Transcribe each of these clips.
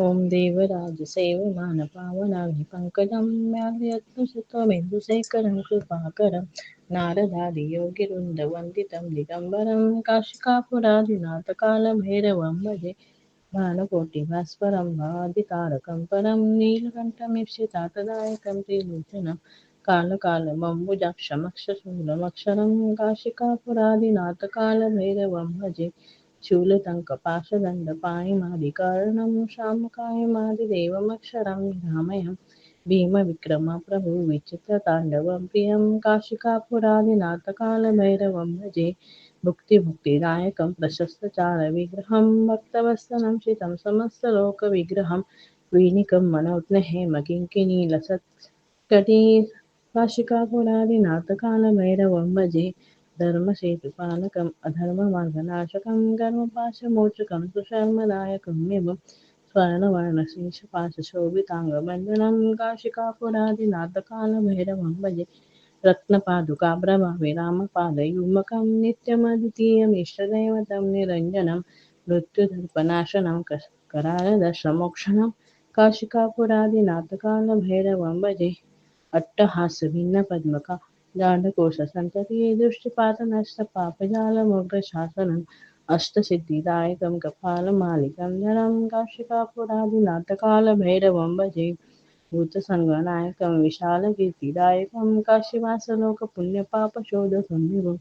ॐ देवराजसेवमानपावनाग्निपङ्कजं म्यालयत्नुसुतमेन्दुशेखरं कृपाकरं नारदादियोगिरुन्दवन्दितं दिगम्बरं काशिकापुरादिनाथकालभैरवं भजे भानुकोटिभास्वरं भादितारकं परं नीलकण्ठमीप्सितातदायकं त्रिलोचनं कालकालमम्बुजाक्षमक्षशूलमक्षरं काशिकापुरादिनाथकालभैरवं भजे शूलटङ्कपाशदण्डपाणिमादिकर्णं श्यामकायमादिदेवमक्षरं निरामयं भीमविक्रमप्रभु विचित्रताण्डवं प्रियं काशिकापुरादिनाथकालभैरवं भजे भुक्तिमुक्तिदायकं प्रशस्तचारविग्रहं काशिकापुरादिनाथकालभैरवं भजे धर्मसेतुपालकम् अधर्ममार्गनाशकं कर्मपाशमोचकं सुशर्मदायकं विभुं स्वर्णवर्णश्रीशपाशशोभिताङ्गबन्धनं काशिकापुरादिनाथकालभैरवं भजे रत्नपादुकाभ्रमविरामपादयुग्मकं नित्यमद्वितीयमिष्टदैवतं निरञ्जनं मृत्युदर्पनाशनं करालदशमोक्षणं काशिकापुरादिनाथकालभैरवं भजे अट्टहासभिन्नपद्मका जाण्डकोशसन्ततिः दृष्टिपातनष्टपापजालमोक्षशासनम् अष्टसिद्धिदायकं कपालमालिकं धरं काशिकापुरादिनाथकालभैरवं भजे भूतसङ्गनायकं विशालकीर्तिदायकं काशीवासलोकपुण्यपापशोधसंविभुं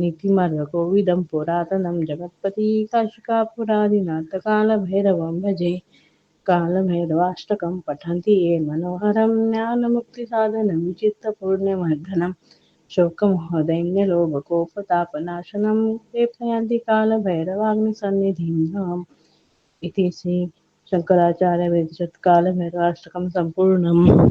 नीतिमार्गकोविदं पुरातनं जगत्पति काशिकापुरादिनाथकालभैरवं भजे कालभैरवाष्टकं पठन्ति ये मनोहरं, ज्ञानमुक्तिसाधनं विचित्रपूर्णमर्धनं शोकमोहदैन्यलोभकोपतापनाशनं प्रयान्ति कालभैरवाग्निसन्निधिं नमामि इति श्री शङ्कराचार्यविरचित कालभैरवाष्टकं सम्पूर्णम्।